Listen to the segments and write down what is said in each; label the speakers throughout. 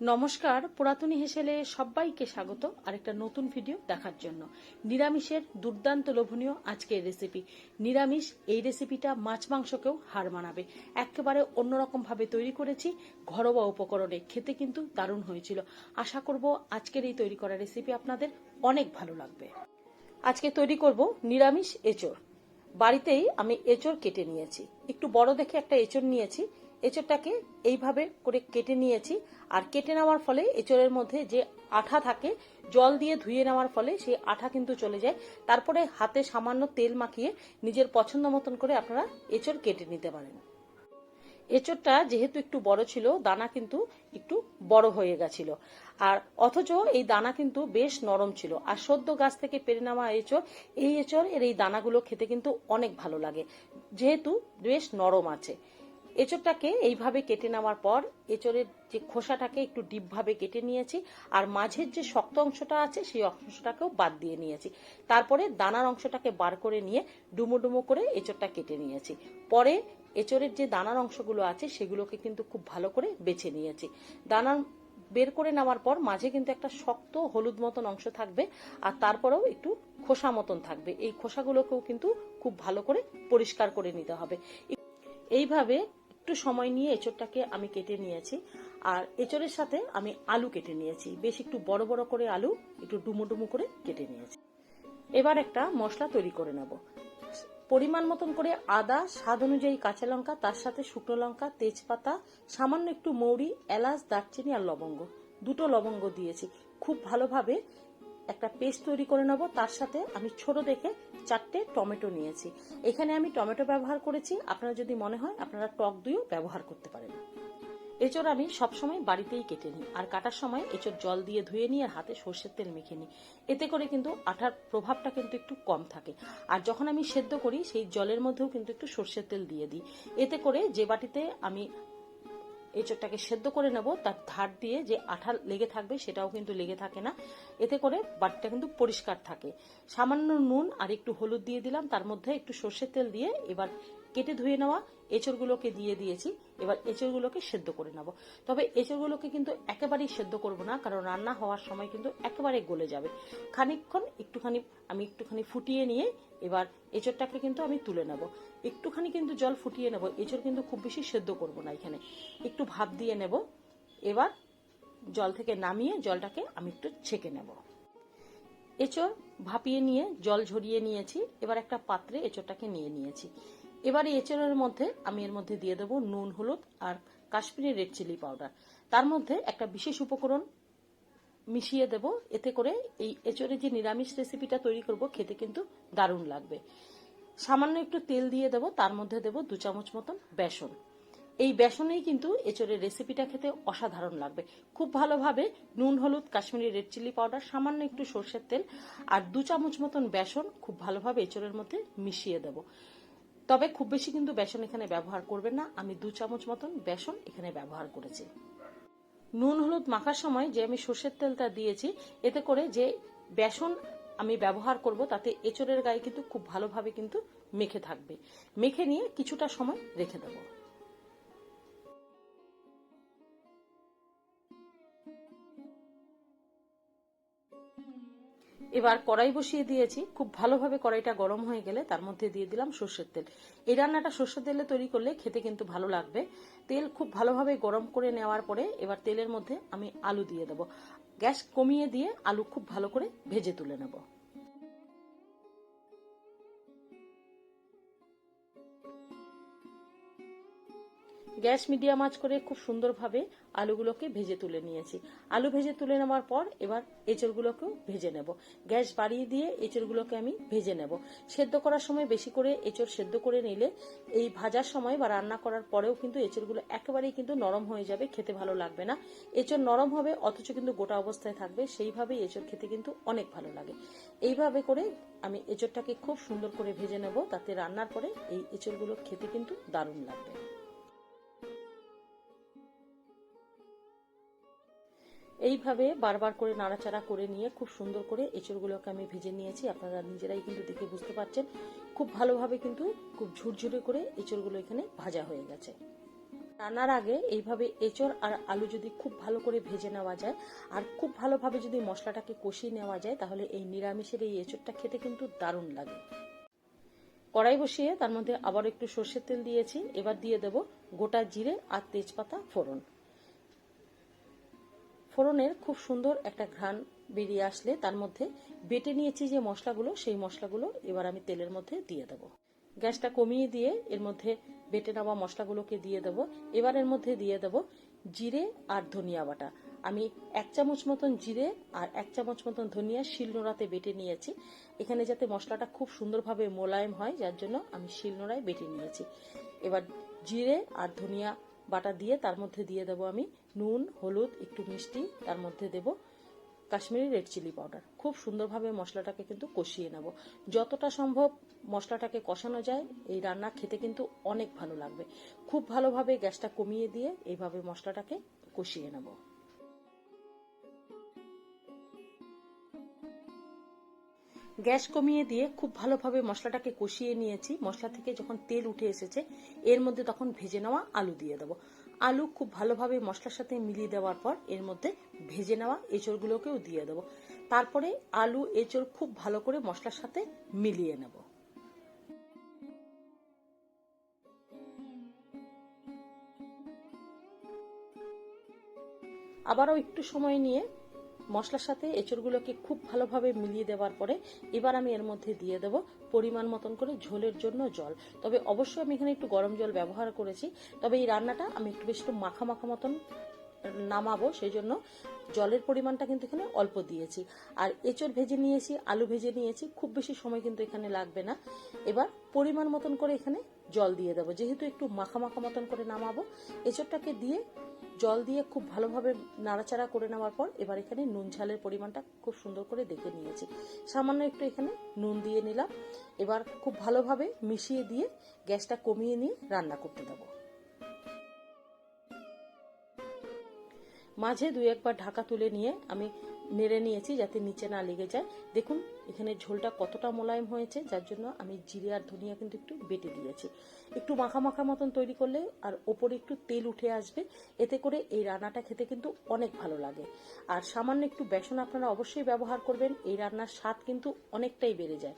Speaker 1: নমস্কার, পুরাতনী হেসেলে সবাইকে স্বাগত। আরেকটা নতুন ভিডিও দেখার জন্য। নিরামিষের দুর্দান্ত লোভনীয় আজকের রেসিপি নিরামিষ, এই রেসিপিটা মাছ মাংসকেও হার মানাবে। একেবারে অন্যরকম ভাবে তৈরি করেছি ঘরোয়া উপকরণে। খেতে কিন্তু দারুণ হয়েছিল। আশা করব আজকের এই তৈরি করা রেসিপি আপনাদের অনেক ভালো লাগবে। আজকে তৈরি করব নিরামিষ এঁচড়। বাড়িতেই আমি এঁচড় কেটে নিয়েছি। একটু বড় দেখে একটা এঁচড় নিয়েছি। এঁচড়টাকে এইভাবে করে কেটে নিয়েছি। আর কেটে নেওয়ার ফলে এঁচড়ের মধ্যে যে আঠা থাকে, জল দিয়ে ধুয়ে নেওয়ার ফলে সেই আঠা কিন্তু চলে যায়। তারপরে হাতে সামান্য তেল মাখিয়ে নিজের পছন্দ মতন করে আপনারা এঁচড় কেটে নিতে পারেন। এঁচড়টা যেহেতু একটু বড় ছিল, দানা কিন্তু একটু বড় হয়ে গেছিল। আর অথচ এই দানা কিন্তু বেশ নরম ছিল। আর সদ্য গাছ থেকে পেরে নেওয়া এঁচড়, এই এঁচড় এর এই দানাগুলো খেতে কিন্তু অনেক ভালো লাগে। যেহেতু বেশ নরম আছে। এঁচড়টাকে এইভাবে কেটে নেওয়ার পর এঁচড়ের যে খোসাটাকে একটু ডিপভাবে কেটে নিয়েছি, আর মাঝের যে শক্ত অংশটা আছে সেই অংশটাকেও বাদ দিয়ে নিয়েছি। তারপরে দানার অংশটাকে বার করে নিয়ে ডুমো ডুমো করে এঁচড়টা কেটে নিয়েছি। পরে এঁচড়ের যে দানার অংশগুলো আছে সেগুলোকে কিন্তু খুব ভালো করে বেছে নিয়েছি। দানার বের করে নেওয়ার পর মাঝে কিন্তু একটা শক্ত হলুদ মতন অংশ থাকবে, আর তারপরেও একটু খোসা মতন থাকবে। এই খোসাগুলোকেও কিন্তু খুব ভালো করে পরিষ্কার করে নিতে হবে। এইভাবে একটু সময় নিয়ে এঁচড়টাকে আমি কেটে নিয়েছি। আর এঁচড়ের সাথে আমি আলু কেটে নিয়েছি। বেশ একটু বড় বড় করে আলু, একটু ডুমো ডুমো করে কেটে নিয়েছি। এবার একটা মশলা তৈরি করে নেব। পরিমাণ মতন করে আদা, স্বাদ অনুযায়ী কাঁচা লঙ্কা, তার সাথে শুকনো লঙ্কা, তেজপাতা, সামান্য একটু মৌরি, এলাচ, দারচিনি আর লবঙ্গ। দুটো লবঙ্গ দিয়েছি। খুব ভালোভাবে একটা পেস্ট তৈরি করে নেব, তার সাথে আমি ছোট দেখে চারটে টমেটো নিয়েছি। এখানে আমি টমেটো ব্যবহার করেছি, আপনারা যদি মনে হয় আপনারা টক দইও ব্যবহার করতে পারেন। এঁচড় আমি সবসময় বাড়িতেই কেটে নিই, আর কাটার সময় এঁচড় জল দিয়ে ধুয়ে নিয়ে আর হাতে সর্ষের তেল মেখে নিই। এতে করে কিন্তু আঠার প্রভাবটা কিন্তু একটু কম থাকে। আর যখন আমি সেদ্ধ করি, সেই জলের মধ্যেও কিন্তু একটু সর্ষের তেল দিয়ে দিই। এতে করে যে বাটিতে আমি এঁচড়টাকে সেদ্ধ করে নেব, তার ধার দিয়ে যে আঠা লেগে থাকবে সেটাও কিন্তু লেগে থাকে না। এতে করে বাটিটা কিন্তু পরিষ্কার থাকে। সামান্য নুন আর একটু হলুদ দিয়ে দিলাম, তার মধ্যে একটু সর্ষের তেল দিয়ে এবার কেটে ধুয়ে নেওয়া, এঁচড়গুলোকে দিয়ে দিয়েছি, এবার এঁচড়গুলোকে সেদ্ধ করে নেব। তবে এঁচড়গুলোকে কিন্তু একেবারেই সেদ্ধ করব না, কারণ রান্না হওয়ার সময় কিন্তু একেবারে গলে যাবে। খানিকক্ষণ একটুখানি, আমি একটুখানি ফুটিয়ে নিয়ে এবার এঁচড়টাকে কিন্তু আমি তুলে নেব। একটুখানি কিন্তু জল ফুটিয়ে নেব, এঁচড় কিন্তু খুব বেশি সেদ্ধ করব না এখানে। একটু ভাপ দিয়ে নেব, এবার জল থেকে নামিয়ে জলটাকে আমি একটু ছেঁকে নেব। এঁচড় ভাপিয়ে নিয়ে, জল ঝরিয়ে নিয়েছি, এবার একটা পাত্রে এঁচড়টাকে নিয়ে নিয়েছি। এবার এই এঁচড়ের মধ্যে আমি এর মধ্যে দিয়ে দেবো নুন, হলুদ আর কাশ্মীরি রেড চিলি পাউডার। তার মধ্যে একটা বিশেষ উপকরণ মিশিয়ে দেব। এতে করে এই এঁচড়ের যে নিরামিষ রেসিপিটা তৈরি করব, খেতে কিন্তু দারুণ লাগবে। সামান্য একটু তেল দিয়ে দেব, তার মধ্যে দেব দু চামচ মতন বেসন। এই বেসনেই কিন্তু এঁচড়ের রেসিপিটা খেতে অসাধারণ লাগবে। খুব ভালোভাবে নুন, হলুদ, কাশ্মীরি রেড চিলি পাউডার, সামান্য একটু সর্ষের তেল আর দু চামচ মতন বেসন খুব ভালোভাবে এঁচড়ের মধ্যে মিশিয়ে দেব। তবে খুব বেশি কিন্তু বেসন এখানে ব্যবহার করবেন না। আমি দু চামচ মতন বেসন এখানে ব্যবহার করেছি। নুন, হলুদ মাখার সময় যে আমি সর্ষের তেলটা দিয়েছি, এতে করে যে বেসন আমি ব্যবহার করব, তাতে এচরের গায়ে কিন্তু খুব ভালোভাবে কিন্তু মেখে থাকবে। মেখে নিয়ে কিছুটা সময় রেখে দেবো। এবার কড়াই বসিয়ে দিয়েছি। খুব ভালোভাবে কড়াইটা গরম হয়ে গেলে তার মধ্যে দিয়ে দিলাম সর্ষের তেল। এই রান্নাটা সর্ষের তেলে তৈরি করলে খেতে কিন্তু ভালো লাগবে। তেল খুব ভালোভাবে গরম করে নেওয়ার পরে এবার তেলের মধ্যে আমি আলু দিয়ে দেবো। গ্যাস কমিয়ে দিয়ে আলু খুব ভালো করে ভেজে তুলে নেব। গ্যাস মিডিয়াম আঁচ করে খুব সুন্দরভাবে আলুগুলোকে ভেজে তুলে নিয়েছি। আলু ভেজে তুলে নেওয়ার পর এবার এঁচড়গুলোকেও ভেজে নেব। গ্যাস বাড়িয়ে দিয়ে এঁচড়গুলোকে আমি ভেজে নেব। সেদ্ধ করার সময় বেশি করে এঁচড় সেদ্ধ করে নিলে এই ভাজার সময় বা রান্না করার পরেও কিন্তু এঁচড়গুলো একেবারেই কিন্তু নরম হয়ে যাবে, খেতে ভালো লাগবে না। এঁচড় নরম হবে, অথচ কিন্তু গোটা অবস্থায় থাকবে সেইভাবেই এঁচড় খেতে কিন্তু অনেক ভালো লাগে। এইভাবে করে আমি এঁচড়টাকে খুব সুন্দর করে ভেজে নেব, তাতে রান্নার পরে এই এঁচড়গুলো খেতে কিন্তু দারুণ লাগবে। এইভাবে বারবার করে নাড়াচাড়া করে নিয়ে খুব সুন্দর করে এঁচড়গুলোকে আমি ভেজে নিয়েছি। আপনারা নিজেরাই কিন্তু দেখে বুঝতে পারছেন। খুব ভালোভাবে কিন্তু খুব ঝুরঝুরে করে এঁচড়গুলো এখানে ভাজা হয়ে গেছে। রান্নার আগে এইভাবে এঁচড় আর আলু যদি খুব ভালো করে ভেজে নেওয়া যায় আর খুব ভালোভাবে যদি মশলাটাকে কষিয়ে নেওয়া যায়, তাহলে এই নিরামিষের এই এঁচড়টা খেতে কিন্তু দারুণ লাগে। কড়াই বসিয়ে তার মধ্যে আবার একটু সর্ষের তেল দিয়েছি। এবার দিয়ে দেব গোটা জিরে আর তেজপাতা ফোড়ন। ফোড়নের খুব সুন্দর একটা ঘ্রাণ বেরিয়ে আসলে তার মধ্যে বেটে নিয়েছি যে মশলাগুলো, সেই মশলাগুলো এবার আমি তেলের মধ্যে দিয়ে দেব। গ্যাসটা কমিয়ে দিয়ে এর মধ্যে বেটে নেওয়া মশলাগুলোকে দিয়ে দেব। এবার এর মধ্যে দিয়ে দেব জিরে আর ধনিয়া বাটা। আমি এক চামচ মতন জিরে আর এক চামচ মতন ধনিয়া শিলনোড়াতে বেটে নিয়েছি। এখানে যাতে মশলাটা খুব সুন্দরভাবে মোলায়েম হয়, যার জন্য আমি শিলনোড়ায় বেটে নিয়েছি। এবার জিরে আর ধনিয়া বাটা দিয়ে তার মধ্যে দিয়ে দেবো আমি নুন, হলুদ, একটু মিষ্টি, তার মধ্যে দেব কাশ্মীরি রেড চিলি পাউডার। খুব সুন্দরভাবে মশলাটাকে কিন্তু কষিয়ে নেব। যতটা সম্ভব মশলাটাকে কষানো যায়, এই রান্না খেতে কিন্তু অনেক ভালো লাগবে। খুব ভালোভাবে গ্যাসটা কমিয়ে দিয়ে এইভাবে মশলাটাকে কষিয়ে নেব। গ্যাস কমিয়ে দিয়ে খুব ভালোভাবে মশলাটাকে কষিয়ে নিয়েছি। মশলা থেকে যখন তেল উঠে এসেছে, এর মধ্যে তখন ভেজে নেওয়া আলু দিয়ে দেবো। আলু খুব ভালোভাবে মশলার সাথে মিলিয়ে দেওয়ার পর এর মধ্যে ভেজে নেওয়া এঁচড়গুলোকেও দিয়ে দেবো। তারপরে আলু, এঁচড় খুব ভালো করে মশলার সাথে মিলিয়ে নেব। আবারও একটু সময় নিয়ে মশলার সাথে এঁচড়গুলোকে খুব ভালোভাবে মিলিয়ে দেওয়ার পরে এবার আমি এর মধ্যে দিয়ে দেব পরিমাণ মতন করে ঝোলের জন্য জল। তবে অবশ্যই আমি এখানে একটু গরম জল ব্যবহার করেছি। তবে এই রান্নাটা আমি একটু বেশ একটু মাখা মাখা মতন নামাবো সেই জন্য জলের পরিমাণটা কিন্তু এখানে অল্প দিয়েছি। আর এঁচড় ভেজে নিয়েছি, আলু ভেজে নিয়েছি, খুব বেশি সময় কিন্তু এখানে লাগবে না। এবার পরিমাণ মতন করে এখানে জল দিয়ে দেবো। যেহেতু একটু মাখা মাখা মতন করে নামাবো, এঁচড়টাকে দিয়ে জল দিয়ে খুব ভালোভাবে নাড়াচাড়া করে নেওয়ার পর এবার এখানে নুন ঝালের পরিমাণটা খুব সুন্দর করে দেখে নিয়েছি। সামান্য একটু এখানে নুন দিয়ে নিলাম। এবার খুব ভালোভাবে মিশিয়ে দিয়ে গ্যাসটা কমিয়ে নিয়ে রান্না করতে দেবো। মাঝে দুই একবার ঢাকা তুলে নিয়ে আমি নেড়ে নিয়েছি যাতে নিচে না লেগে যায়। দেখুন, এখানে ঝোলটা কতটা মোলায়েম হয়েছে, যার জন্য আমি জিরে আর ধনিয়া কিন্তু একটু বেটে দিয়েছি। একটু মাখা মাখা মতন তৈরি করলে আর ওপরে একটু তেল উঠে আসবে, এতে করে এই রান্নাটা খেতে কিন্তু অনেক ভালো লাগে। আর সামান্য একটু বেসন আপনারা অবশ্যই ব্যবহার করবেন, এই রান্নার স্বাদ কিন্তু অনেকটাই বেড়ে যায়।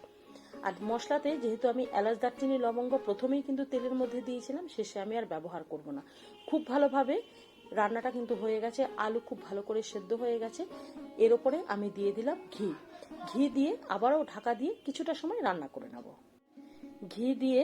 Speaker 1: আর মশলাতে যেহেতু আমি এলাচ, দারচিনি, লবঙ্গ প্রথমেই কিন্তু তেলের মধ্যে দিয়েছিলাম, শেষে আমি আর ব্যবহার করব না। খুব ভালোভাবে রান্নাটা কিন্তু হয়ে গেছে, আলু খুব ভালো করে সেদ্ধ হয়ে গেছে। এর ওপরে আমি দিয়ে দিলাম ঘি। ঘি দিয়ে আবারও ঢাকা দিয়ে কিছুটা সময় রান্না করে নেব। ঘি দিয়ে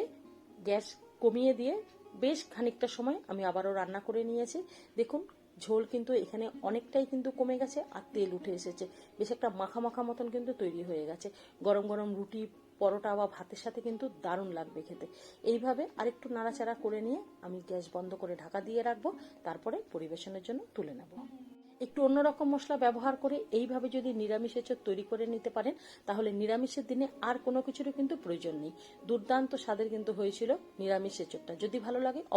Speaker 1: গ্যাস কমিয়ে দিয়ে বেশ খানিকটা সময় আমি আবারও রান্না করে নিয়েছি। দেখুন, ঝোল কিন্তু এখানে অনেকটাই কিন্তু কমে গেছে আর তেল উঠে এসেছে। বেশ একটা মাখা মাখা মতন কিন্তু তৈরি হয়ে গেছে। গরম গরম রুটি পরোটা বা ভাতের সাথে কিন্তু দারুণ লাগবে খেতে। এইভাবে আরেকটু নাড়াচাড়া করে নিয়ে আমি গ্যাস বন্ধ করে ঢাকা দিয়ে রাখব, তারপরে পরিবেশনের জন্য তুলে নেব। একটু অন্যরকম মশলা ব্যবহার করে এইভাবে যদি নিরামিষের চোর তৈরি করে নিতে পারেন, তাহলে নিরামিষের দিনে আর কোনো কিছুরও কিন্তু প্রয়োজন নেই। দুর্দান্ত স্বাদের কিন্তু হয়েছিল নিরামিষের চোরটা যদি ভালো লাগে